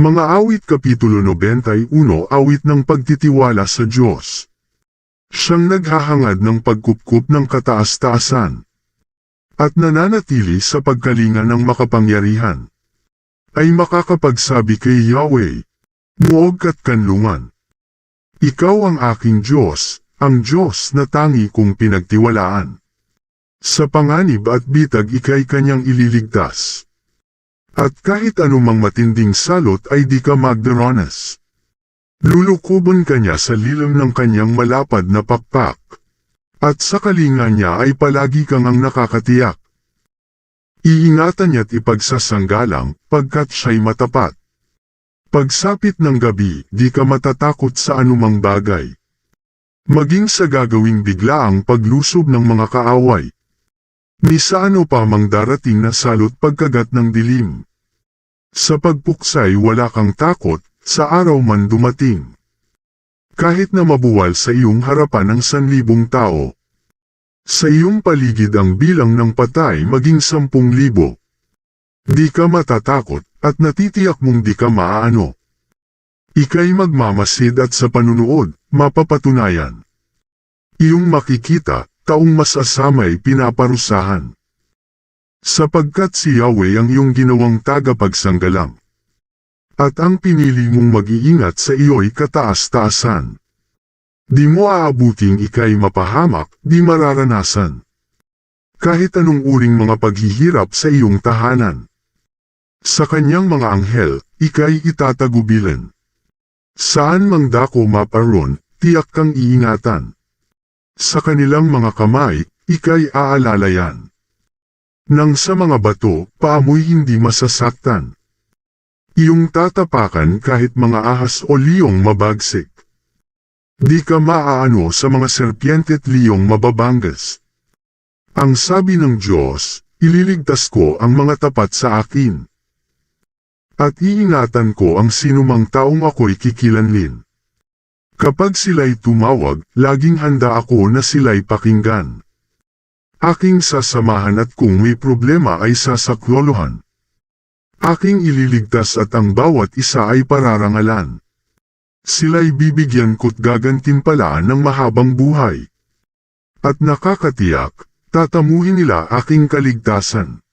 Mga awit Kapitulo 91 Awit ng pagtitiwala sa Diyos. Siyang naghahangad ng pagkupkup ng kataas-taasan at nananatili sa pagkalinga ng makapangyarihan ay makakapagsabi kay Yahweh, Muog at kanlungan. Ikaw ang aking Diyos, ang Diyos na tangi kong pinagtiwalaan. Sa panganib at bitag ikay kanyang ililigtas. At kahit anumang matinding salot ay di ka magdaranas. Lulukubon ka niya sa lilim ng kanyang malapad na pakpak. At sa kalinga niya ay palagi kang ang nakakatiyak. Iingatan niya't ipagsasanggalang, pagkat siya'y matapat. Pagsapit ng gabi, di ka matatakot sa anumang bagay. Maging sa gagawing biglaang paglusob ng mga kaaway. Ni sa ano pa mang darating na salot pagkagat ng dilim. Sa pagpuksay wala kang takot, sa araw man dumating. Kahit na mabuwal sa iyong harapan ang sanlibong tao. Sa iyong paligid ang bilang ng patay maging sampung libo. Di ka matatakot, at natitiyak mong di ka maaano. Ika'y magmamasid at sa panunood, mapapatunayan. Iyong makikita, taong masasamay pinaparusahan. Sapagkat si Yahweh ang iyong ginawang tagapagsanggalang. At ang pinili mong mag-iingat sa iyo'y kataas-taasan. Di mo aabuting ikay mapahamak, di mararanasan. Kahit anong uring mga paghihirap sa iyong tahanan. Sa kanyang mga anghel, ikay itatagubilan. Saan mang dako maparon, tiyak kang iingatan. Sa kanilang mga kamay, ikay aalalayan. Nang sa mga bato, paamoy hindi masasaktan. Iyong tatapakan kahit mga ahas o liyong mabagsik. Di ka maaano sa mga serpiente at liyong mababanggas. Ang sabi ng Diyos, ililigtas ko ang mga tapat sa akin. At iingatan ko ang sinumang taong ako'y kikilanlin. Kapag sila'y tumawag, laging handa ako na sila'y pakinggan. Aking sasamahan at kung may problema ay sasaklolohan. Aking ililigtas at ang bawat isa ay pararangalan. Sila'y bibigyan ko't gagantimpalaan ng mahabang buhay. At nakakatiyak, tatamuhin nila aking kaligtasan.